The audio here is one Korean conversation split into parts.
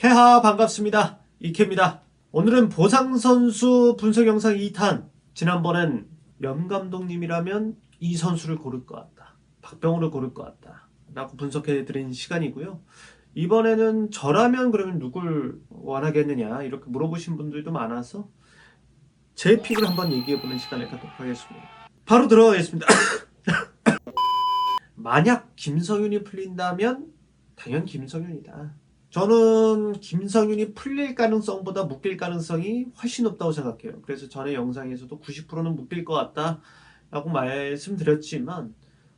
캐하 반갑습니다. 이케입니다. 오늘은 보상 선수 분석 영상 2탄. 지난번엔 연 감독님이라면 이 선수를 고를 것 같다. 박병호를 고를 것 같다. 라고 분석해드린 시간이고요. 이번에는 저라면 그러면 누굴 원하겠느냐 이렇게 물어보신 분들도 많아서 제 픽을 한번 얘기해보는 시간을 갖도록 하겠습니다. 바로 들어가겠습니다. 만약 김성윤이 풀린다면 당연 김성윤이다. 저는 김성윤이 풀릴 가능성보다 묶일 가능성이 훨씬 높다고 생각해요. 그래서 전에 영상에서도 90%는 묶일 것 같다 라고 말씀드렸지만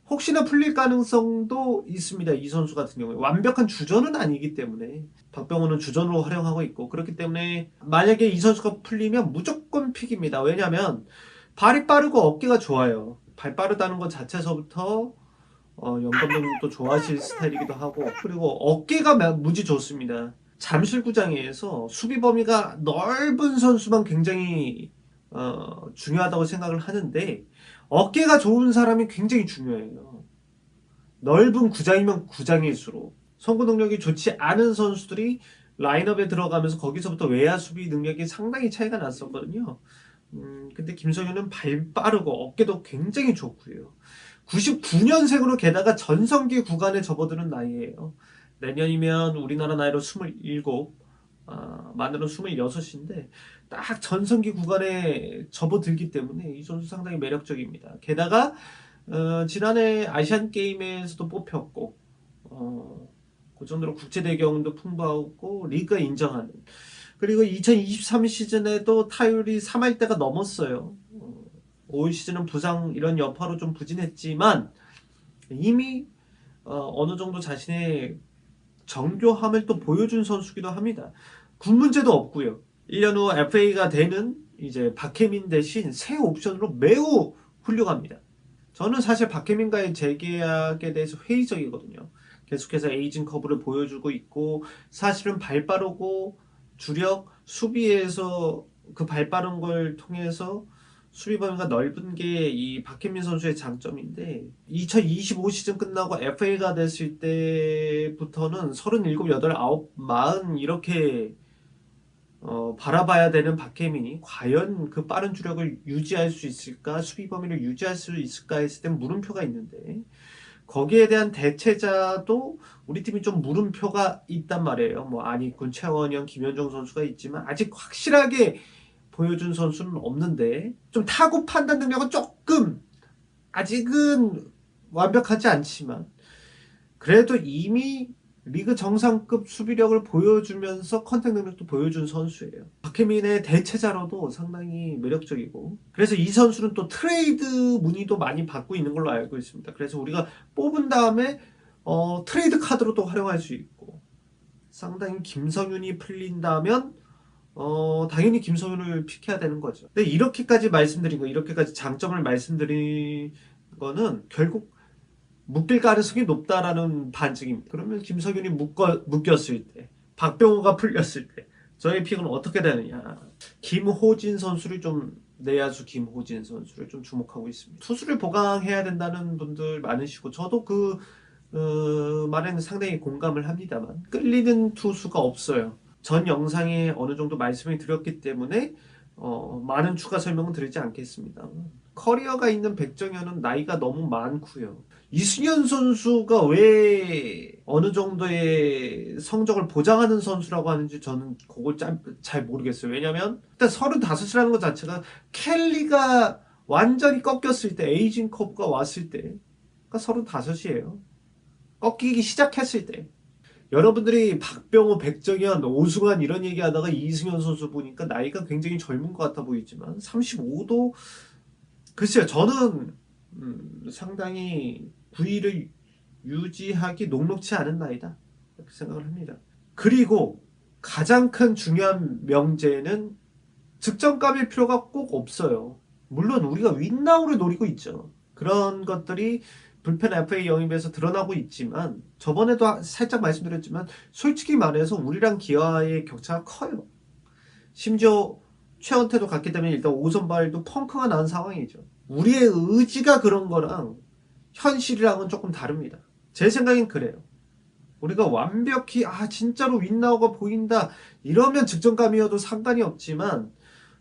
혹시나 풀릴 가능성도 있습니다. 이 선수 같은 경우에 완벽한 주전은 아니기 때문에 박병호는 주전으로 활용하고 있고 그렇기 때문에 만약에 이 선수가 풀리면 무조건 픽입니다. 왜냐하면 발이 빠르고 어깨가 좋아요. 발 빠르다는 것 자체서부터 어, 연 감독님도 좋아하실 스타일이기도 하고 그리고 어깨가 마- 무지 좋습니다. 잠실구장에서 수비 범위가 넓은 선수만 굉장히 어, 중요하다고 생각을 하는데 어깨가 좋은 사람이 굉장히 중요해요. 넓은 구장이면 구장일수록 선구 능력이 좋지 않은 선수들이 라인업에 들어가면서 거기서부터 외야 수비 능력이 상당히 차이가 났었거든요. 음, 근데 김성현은 발 빠르고 어깨도 굉장히 좋고요. 99년생으로 게다가 전성기 구간에 접어드는 나이예요. 내년이면 우리나라 나이로 27, 아, 만으로 26인데 딱 전성기 구간에 접어들기 때문에 이 선수 상당히 매력적입니다. 게다가 어, 지난해 아시안 게임에서도 뽑혔고 어, 그 정도로 국제 대경도 풍부하고 리그가 인정하는 그리고 2023 시즌에도 타율이 3할대가 넘었어요. 어, 올 시즌은 부상 이런 여파로 좀 부진했지만 이미 어, 느 정도 자신의 정교함을 또 보여준 선수기도 합니다. 군 문제도 없고요. 1년 후 FA가 되는 이제 박혜민 대신 새 옵션으로 매우 훌륭합니다. 저는 사실 박혜민과의 재계약에 대해서 회의적이거든요. 계속해서 에이징 커브를 보여주고 있고 사실은 발 빠르고 주력 수비에서 그 발 빠른 걸 통해서 수비 범위가 넓은 게 이 박혜민 선수의 장점인데 2025 시즌 끝나고 FA가 됐을 때부터는 37, 8, 9, 40 이렇게 어, 바라봐야 되는 박혜민이 과연 그 빠른 주력을 유지할 수 있을까 수비 범위를 유지할 수 있을까 했을 땐 물음표가 있는데 거기에 대한 대체자도 우리 팀이 좀 물음표가 있단 말이에요. 뭐 안익군, 최원영, 김현정 선수가 있지만 아직 확실하게 보여준 선수는 없는데 좀 타구 판단 능력은 조금 아직은 완벽하지 않지만 그래도 이미 리그 정상급 수비력을 보여주면서 컨택 능력도 보여준 선수예요. 박혜민의 대체자로도 상당히 매력적이고 그래서 이 선수는 또 트레이드 문의도 많이 받고 있는 걸로 알고 있습니다. 그래서 우리가 뽑은 다음에 어, 트레이드 카드로도 활용할 수 있고 상당히 김성윤이 풀린다면 어, 당연히 김성윤을 픽해야 되는 거죠. 근데 이렇게까지 말씀드린 거, 이렇게까지 장점을 말씀드린 거는 결국 묶일 가능성이 높다라는 반증입니다. 그러면 김성윤이 묶어, 묶였을 때, 박병호가 풀렸을 때, 저의 픽은 어떻게 되느냐. 김호진 선수를 좀, 내야수 김호진 선수를 좀 주목하고 있습니다. 투수를 보강해야 된다는 분들 많으시고, 저도 그, 어, 말에는 상당히 공감을 합니다만, 끌리는 투수가 없어요. 전 영상에 어느 정도 말씀을 드렸기 때문에, 어, 많은 추가 설명은 드리지 않겠습니다. 커리어가 있는 백정현은 나이가 너무 많고요. 이승현 선수가 왜 어느 정도의 성적을 보장하는 선수라고 하는지 저는 그걸 잘, 잘 모르겠어요. 왜냐면 일단 35이라는 것 자체가 켈리가 완전히 꺾였을 때 에이징 커브가 왔을 때 그러니까 35이에요. 꺾이기 시작했을 때 여러분들이 박병호, 백정현, 오승환 이런 얘기하다가 이승현 선수 보니까 나이가 굉장히 젊은 것 같아 보이지만 35도 글쎄요 저는 음, 상당히 구위를 유지하기 녹록치 않은 나이다 이렇게 생각을 합니다. 그리고 가장 큰 중요한 명제는 득점감일 필요가 꼭 없어요. 물론 우리가 윈나우를 노리고 있죠. 그런 것들이 불펜 FA 영입에서 드러나고 있지만 저번에도 하- 살짝 말씀드렸지만 솔직히 말해서 우리랑 기아의 격차가 커요. 심지어 최원태도 갔기 때문에 일단 오선발도 펑크가 난 상황이죠. 우리의 의지가 그런 거랑 현실이랑은 조금 다릅니다. 제 생각엔 그래요. 우리가 완벽히 아 진짜로 윈나우가 보인다 이러면 직전감이어도 상관이 없지만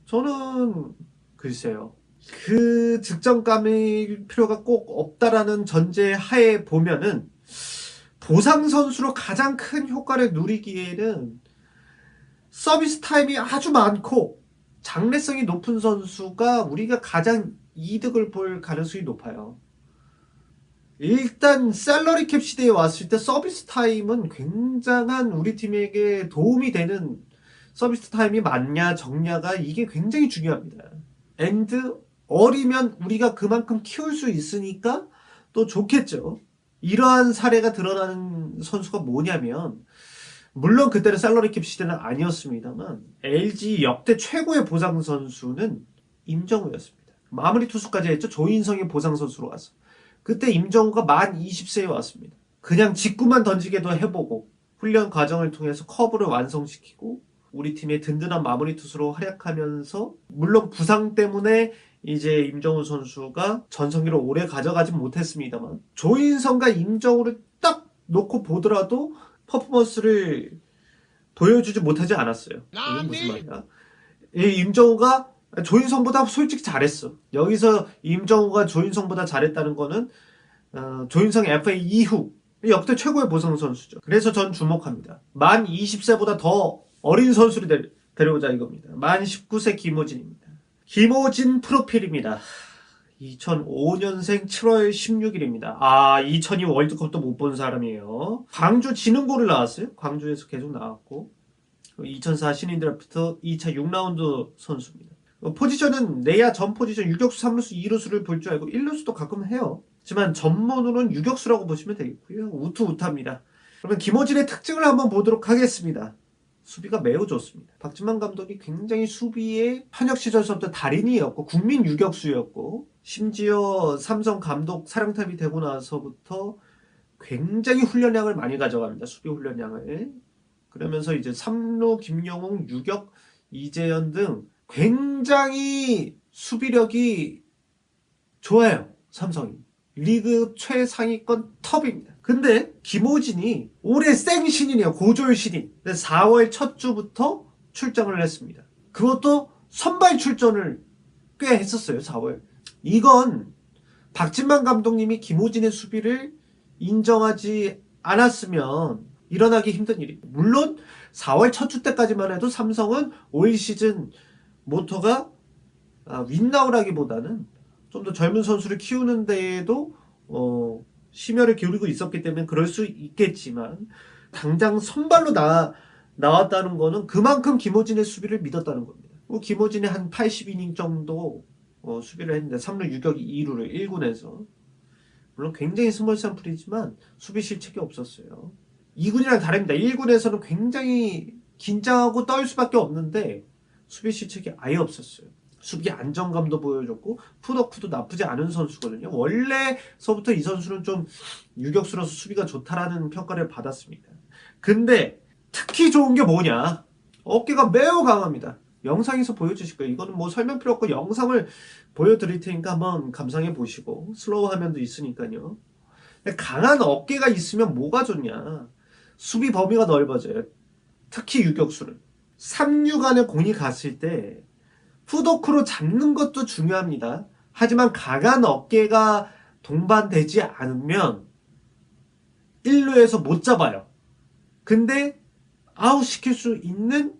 저는 글쎄요 그 직전감일 필요가 꼭 없다라는 전제 하에 보면은 보상 선수로 가장 큰 효과를 누리기에는 서비스 타임이 아주 많고 장래성이 높은 선수가 우리가 가장 이득을 볼 가능성이 높아요. 일단 셀러리 캡 시대에 왔을 때 서비스 타임은 굉장한 우리 팀에게 도움이 되는 서비스 타임이 많냐 적냐가 이게 굉장히 중요합니다. 앤드 어리면 우리가 그만큼 키울 수 있으니까 또 좋겠죠. 이러한 사례가 드러나는 선수가 뭐냐면 물론 그때는 셀러리 캡 시대는 아니었습니다만 LG 역대 최고의 보상 선수는 임정우였습니다. 마무리 투수까지 했죠. 조인성이 보상 선수로 왔어. 그때 임정우가 만 20세에 왔습니다. 그냥 직구만 던지게도 해보고 훈련 과정을 통해서 커브를 완성시키고 우리 팀의 든든한 마무리 투수로 활약하면서 물론 부상 때문에 이제 임정우 선수가 전성기를 오래 가져가진 못했습니다만 조인성과 임정우를 딱 놓고 보더라도 퍼포먼스를 보여주지 못하지 않았어요. 이게 무슨 말이야? 이 임정우가 조인성보다 솔직히 잘했어. 여기서 임정우가 조인성보다 잘했다는 거는 어, 조인성 FA 이후 역대 최고의 보상 선수죠. 그래서 전 주목합니다. 만 20세보다 더 어린 선수를 데, 데려오자 이겁니다. 만 19세 김호진입니다. 김호진 프로필입니다. 2005년생 7월 16일입니다. 아, 2002 월드컵도 못 본 사람이에요. 광주 지능고를 나왔어요. 광주에서 계속 나왔고. 2004 신인 드래프트 2차 6라운드 선수입니다. 어, 포지션은 내야 전 포지션 유격수, 3루수, 2루수를 볼 줄 알고 1루수도 가끔 해요. 하지만 전문으로는 유격수라고 보시면 되겠고요. 우투 우타입니다. 그러면 김호진의 특징을 한번 보도록 하겠습니다. 수비가 매우 좋습니다. 박진만 감독이 굉장히 수비에 현역 시절서부터 달인이었고 국민 유격수였고 심지어 삼성 감독 사령탑이 되고 나서부터 굉장히 훈련량을 많이 가져갑니다. 수비 훈련량을. 그러면서 이제 삼루, 김영웅, 유격, 이재현 등 굉장히 수비력이 좋아요. 삼성이. 리그 최상위권 톱입니다. 근데 김호진이 올해 생 신인이에요. 고졸 신인. 근데 4월 첫 주부터 출장을 했습니다. 그것도 선발 출전을 꽤 했었어요. 4월. 이건 박진만 감독님이 김호진의 수비를 인정하지 않았으면 일어나기 힘든 일입니다. 물론 4월 첫 주 때까지만 해도 삼성은 올 시즌 모토가 아, 윈나우라기보다는 좀 더 젊은 선수를 키우는 데에도 어, 심혈을 기울이고 있었기 때문에 그럴 수 있겠지만 당장 선발로 나, 나왔다는 거는 그만큼 김호진의 수비를 믿었다는 겁니다. 뭐 김호진이 한 80이닝 정도 어, 수비를 했는데 3루 유격이 2루를 1군에서 물론 굉장히 스몰 샘플이지만 수비 실책이 없었어요. 2군이랑 다릅니다. 1군에서는 굉장히 긴장하고 떨 수밖에 없는데 수비 실책이 아예 없었어요. 수비 안정감도 보여줬고 푸더크도 나쁘지 않은 선수거든요. 원래서부터 이 선수는 좀 유격수로서 수비가 좋다라는 평가를 받았습니다. 근데 특히 좋은 게 뭐냐? 어깨가 매우 강합니다. 영상에서 보여주실 거예요. 이거는 뭐 설명 필요 없고 영상을 보여드릴 테니까 한번 감상해 보시고 슬로우 화면도 있으니까요. 강한 어깨가 있으면 뭐가 좋냐? 수비 범위가 넓어져요. 특히 유격수는. 3루 안에 공이 갔을 때 푸도크로 잡는 것도 중요합니다. 하지만 강한 어깨가 동반되지 않으면 1루에서 못 잡아요. 근데 아웃 시킬 수 있는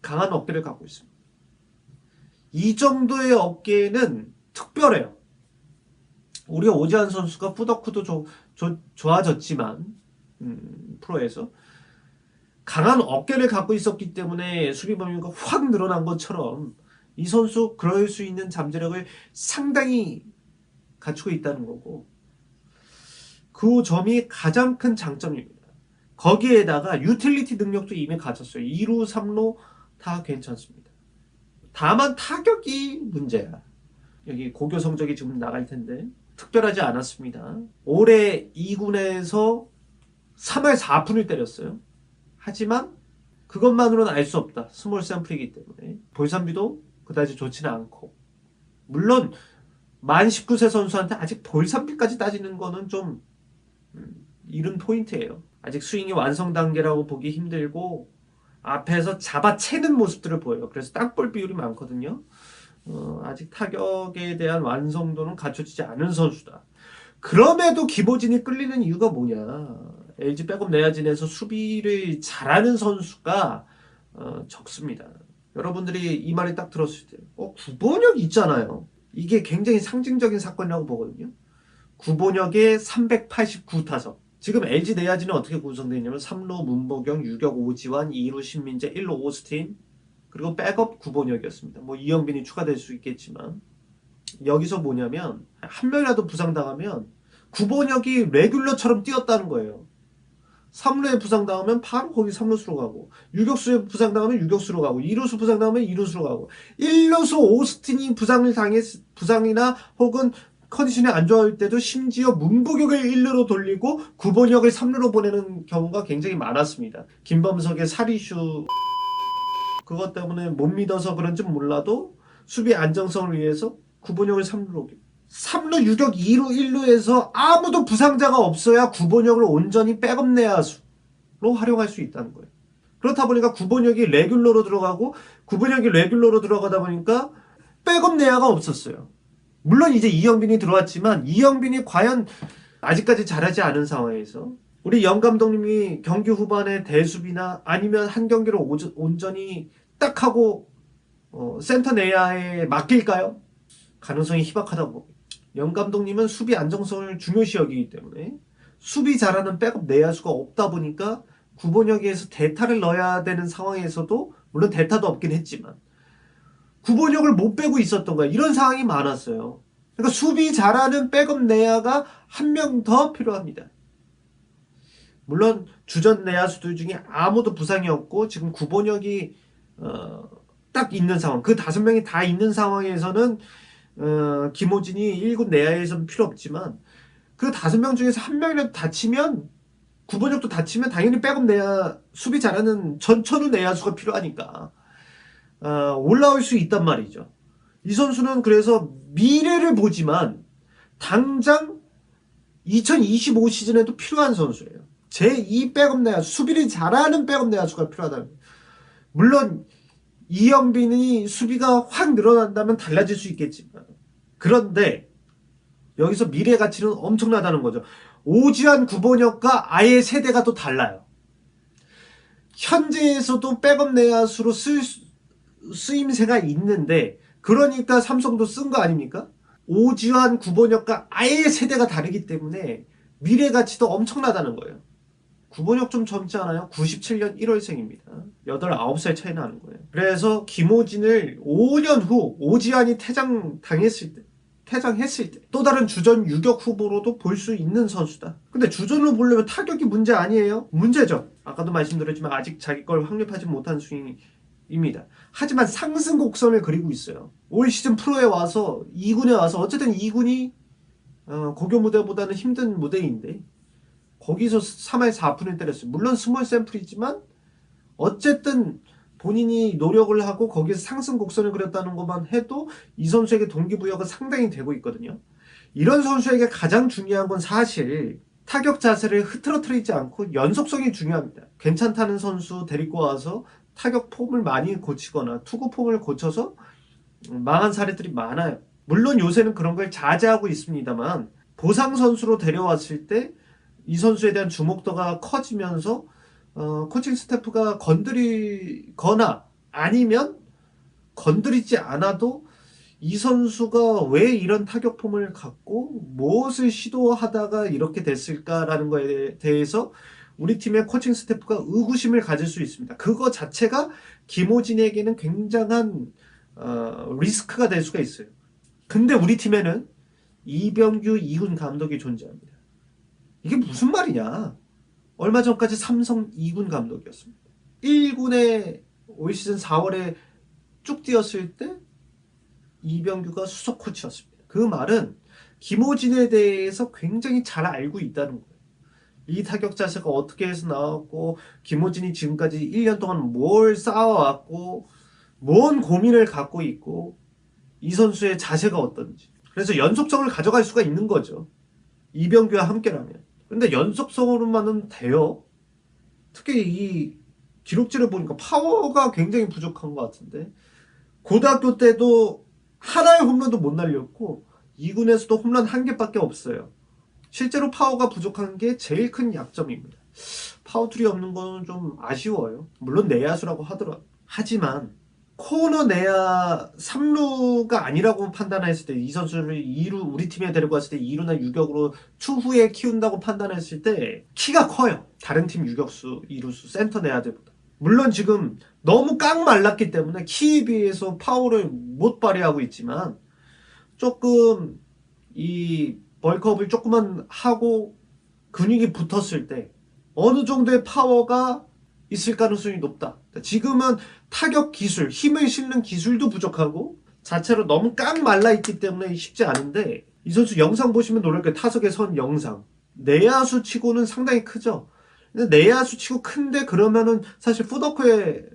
강한 어깨를 갖고 있습니다. 이 정도의 어깨는 특별해요. 우리 오지환 선수가 푸더크도 좋아졌지만 음, 프로에서 강한 어깨를 갖고 있었기 때문에 수비 범위가 확 늘어난 것처럼 이 선수 그럴 수 있는 잠재력을 상당히 갖추고 있다는 거고 그 점이 가장 큰 장점입니다. 거기에다가 유틸리티 능력도 이미 갖췄어요. 2루, 3루 다 괜찮습니다. 다만 타격이 문제야. 여기 고교 성적이 지금 나갈 텐데 특별하지 않았습니다. 올해 2군에서 3할 4푼을 때렸어요. 하지만 그것만으로는 알 수 없다. 스몰 샘플이기 때문에 볼삼비도 그다지 좋지는 않고 물론 만 19세 선수한테 아직 볼삼비까지 따지는 거는 좀 음, 이른 포인트예요. 아직 스윙이 완성 단계라고 보기 힘들고 앞에서 잡아채는 모습들을 보여요. 그래서 땅볼 비율이 많거든요. 어, 아직 타격에 대한 완성도는 갖춰지지 않은 선수다. 그럼에도 기보진이 끌리는 이유가 뭐냐? LG 백업 내야진에서 수비를 잘하는 선수가 어, 적습니다. 여러분들이 이 말이 딱 들었을 때, 어, 구본혁 있잖아요. 이게 굉장히 상징적인 사건이라고 보거든요. 구본혁의 389타석. 지금 LG 내야진은 어떻게 구성되어 있냐면 3루 문보경, 유격 오지환, 2루 신민재, 1루 오스틴, 그리고 백업 구본혁이었습니다. 뭐 이영빈이 추가될 수 있겠지만 여기서 뭐냐면 한 명이라도 부상당하면 구본혁이 레귤러처럼 뛰었다는 거예요. 3루에 부상당하면 바로 거기 3루수로 가고 유격수에 부상당하면 유격수로 가고 2루수 부상당하면 2루수로 가고 1루수 오스틴이 부상을 당했 부상이나 혹은 컨디션이 안 좋을 때도 심지어 문부격을 1루로 돌리고 구본혁을 3루로 보내는 경우가 굉장히 많았습니다. 김범석의 사리슈 그것 때문에 못 믿어서 그런지 몰라도 수비 안정성을 위해서 구본혁을 3루로 3루 유격 2루 1루에서 아무도 부상자가 없어야 구본혁을 온전히 백업 내야수로 활용할 수 있다는 거예요. 그렇다 보니까 구본혁이 레귤러로 들어가고 구본혁이 레귤러로 들어가다 보니까 백업 내야가 없었어요. 물론 이제 이영빈이 들어왔지만 이영빈이 과연 아직까지 잘하지 않은 상황에서 우리 영 감독님이 경기 후반에 대수비나 아니면 한 경기를 온전히 딱 하고 어, 센터 내야에 맡길까요? 가능성이 희박하다고 봅니다. 영 감독님은 수비 안정성을 중요시 여기기 때문에 수비 잘하는 백업 내야수가 없다 보니까 구본혁에서 대타를 넣어야 되는 상황에서도 물론 대타도 없긴 했지만 구본혁을 못 빼고 있었던 거야. 이런 상황이 많았어요. 그러니까 수비 잘하는 백업 내야가 한 명 더 필요합니다. 물론 주전 내야수들 중에 아무도 부상이 없고 지금 구본혁이 어, 딱 있는 상황. 그 다섯 명이 다 있는 상황에서는 어, 김호진이 1군 내야에서는 필요 없지만 그 다섯 명 중에서 한 명이라도 다치면 구본혁도 다치면 당연히 백업 내야 수비 잘하는 전천후 내야수가 필요하니까 어, 올라올 수 있단 말이죠. 이 선수는 그래서 미래를 보지만 당장 2025 시즌에도 필요한 선수예요. 제2 백업 내야수, 수비를 잘하는 백업 내야수가 필요하다는 거예요. 물론 이영빈이 수비가 확 늘어난다면 달라질 수 있겠지만 그런데 여기서 미래 가치는 엄청나다는 거죠. 오지환 구본혁과 아예 세대가 또 달라요. 현재에서도 백업 내야수로 쓸 수- 쓰임새가 있는데 그러니까 삼성도 쓴 거 아닙니까? 오지환 구본혁과 아예 세대가 다르기 때문에 미래 가치도 엄청나다는 거예요. 구본혁 좀 젊지 않아요? 97년 1월생입니다. 8, 9살 차이 나는 거예요. 그래서 김호진을 5년 후 오지환이 퇴장 당했을 때 퇴장했을 때 또 다른 주전 유격 후보로도 볼 수 있는 선수다. 근데 주전으로 보려면 타격이 문제 아니에요? 문제죠. 아까도 말씀드렸지만 아직 자기 걸 확립하지 못한 스윙입니다. 하지만 상승 곡선을 그리고 있어요. 올 시즌 프로에 와서 2군에 와서 어쨌든 2군이 어, 고교 무대보다는 힘든 무대인데 거기서 3할 4푼을 때렸어요. 물론 스몰 샘플이지만 어쨌든 본인이 노력을 하고 거기서 상승 곡선을 그렸다는 것만 해도 이 선수에게 동기부여가 상당히 되고 있거든요. 이런 선수에게 가장 중요한 건 사실 타격 자세를 흐트러뜨리지 않고 연속성이 중요합니다. 괜찮다는 선수 데리고 와서 타격 폼을 많이 고치거나 투구 폼을 고쳐서 망한 사례들이 많아요. 물론 요새는 그런 걸 자제하고 있습니다만 보상 선수로 데려왔을 때 이 선수에 대한 주목도가 커지면서 어, 코칭 스태프가 건드리거나 아니면 건드리지 않아도 이 선수가 왜 이런 타격 폼을 갖고 무엇을 시도하다가 이렇게 됐을까라는 거에 대해서 우리 팀의 코칭 스태프가 의구심을 가질 수 있습니다. 그거 자체가 김호진에게는 굉장한 어, 리스크가 될 수가 있어요. 근데 우리 팀에는 이병규 이훈 감독이 존재합니다. 이게 무슨 말이냐? 얼마 전까지 삼성 2군 감독이었습니다. 1군에 올 시즌 4월에 쭉 뛰었을 때 이병규가 수석 코치였습니다. 그 말은 김호진에 대해서 굉장히 잘 알고 있다는 거예요. 이 타격 자세가 어떻게 해서 나왔고 김호진이 지금까지 1년 동안 뭘 쌓아왔고 뭔 고민을 갖고 있고 이 선수의 자세가 어떤지 그래서 연속성을 가져갈 수가 있는 거죠. 이병규와 함께라면. 근데 연속성으로만은 돼요? 특히 이 기록지를 보니까 파워가 굉장히 부족한 것 같은데 고등학교 때도 하나의 홈런도 못 날렸고 2군에서도 홈런 한 개밖에 없어요. 실제로 파워가 부족한 게 제일 큰 약점입니다. 파워툴이 없는 거는 좀 아쉬워요. 물론 내야수라고 하더라. 하지만 코너 내야 3루가 아니라고 판단했을 때 이 선수를 2루 우리 팀에 데리고 왔을 때 2루나 유격으로 추후에 키운다고 판단했을 때 키가 커요. 다른 팀 유격수, 2루수, 센터 내야들보다. 물론 지금 너무 깡 말랐기 때문에 키에 비해서 파워를 못 발휘하고 있지만 조금 이 벌크업을 조금만 하고 근육이 붙었을 때 어느 정도의 파워가 있을 가능성이 높다. 지금은 타격 기술, 힘을 실는 기술도 부족하고 자체로 너무 깡 말라 있기 때문에 쉽지 않은데 이 선수 영상 보시면 노력해 타석에 선 영상 내야수 치고는 상당히 크죠. 근데 내야수 치고 큰데 그러면은 사실 푸더크의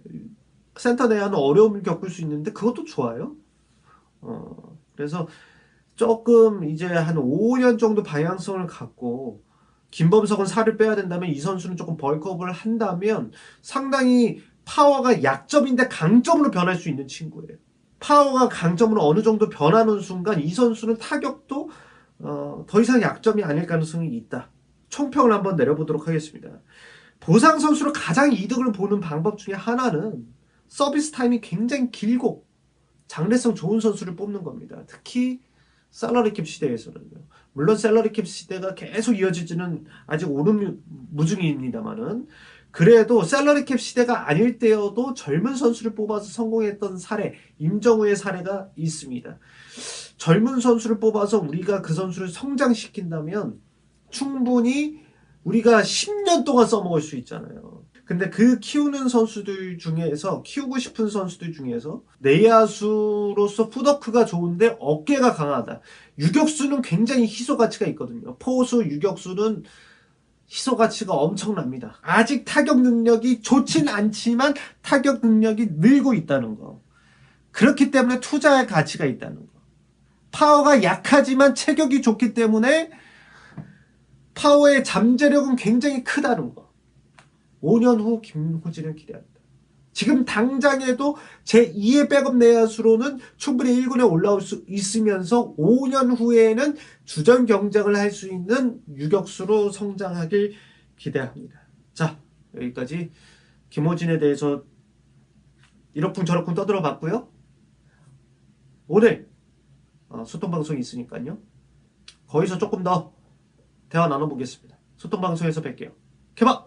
센터 내야는 어려움을 겪을 수 있는데 그것도 좋아요. 어, 그래서 조금 이제 한 5년 정도 방향성을 갖고 김범석은 살을 빼야 된다면 이 선수는 조금 벌크업을 한다면 상당히 파워가 약점인데 강점으로 변할 수 있는 친구예요. 파워가 강점으로 어느 정도 변하는 순간 이 선수는 타격도 어, 더 이상 약점이 아닐 가능성이 있다. 총평을 한번 내려보도록 하겠습니다. 보상 선수로 가장 이득을 보는 방법 중에 하나는 서비스 타임이 굉장히 길고 장래성 좋은 선수를 뽑는 겁니다. 특히 셀러리캡 시대에서는요. 물론 셀러리캡 시대가 계속 이어지지는 아직 오름 무중입니다만은 그래도 셀러리 캡 시대가 아닐 때여도 젊은 선수를 뽑아서 성공했던 사례, 임정우의 사례가 있습니다. 젊은 선수를 뽑아서 우리가 그 선수를 성장시킨다면 충분히 우리가 10년 동안 써먹을 수 있잖아요. 근데 그 키우는 선수들 중에서 키우고 싶은 선수들 중에서 내야수로서 푸더크가 좋은데 어깨가 강하다. 유격수는 굉장히 희소 가치가 있거든요. 포수 유격수는 희소 가치가 엄청납니다. 아직 타격 능력이 좋진 않지만 타격 능력이 늘고 있다는 거. 그렇기 때문에 투자의 가치가 있다는 거. 파워가 약하지만 체격이 좋기 때문에 파워의 잠재력은 굉장히 크다는 거. 5년 후 김호진을 기대합니다. 지금 당장에도 제 2의 백업 내야수로는 충분히 1군에 올라올 수 있으면서 5년 후에는 주전 경쟁을 할 수 있는 유격수로 성장하길 기대합니다. 자, 여기까지 김호진에 대해서 이러쿵 저러쿵 떠들어 봤고요. 오늘 어, 소통 방송이 있으니까요. 거기서 조금 더 대화 나눠보겠습니다. 소통 방송에서 뵐게요. 개박!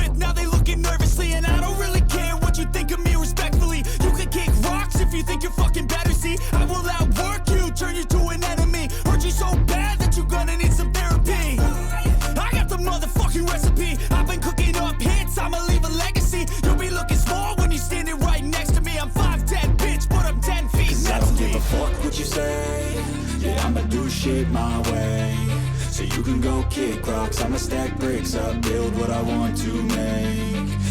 You think you're fucking better. See, I will outwork you, turn you to an enemy. Hurt you so bad that you're gonna need some therapy. I got the motherfucking recipe. I've been cooking up hits, I'ma leave a legacy. You'll be looking small when you're standing right next to me. I'm 5'10, bitch, but I'm 10 feet Cause I don't give a fuck what you say. Yeah, I'ma do shit my way. So you can go kick rocks, I'ma stack bricks up, build what I want to make.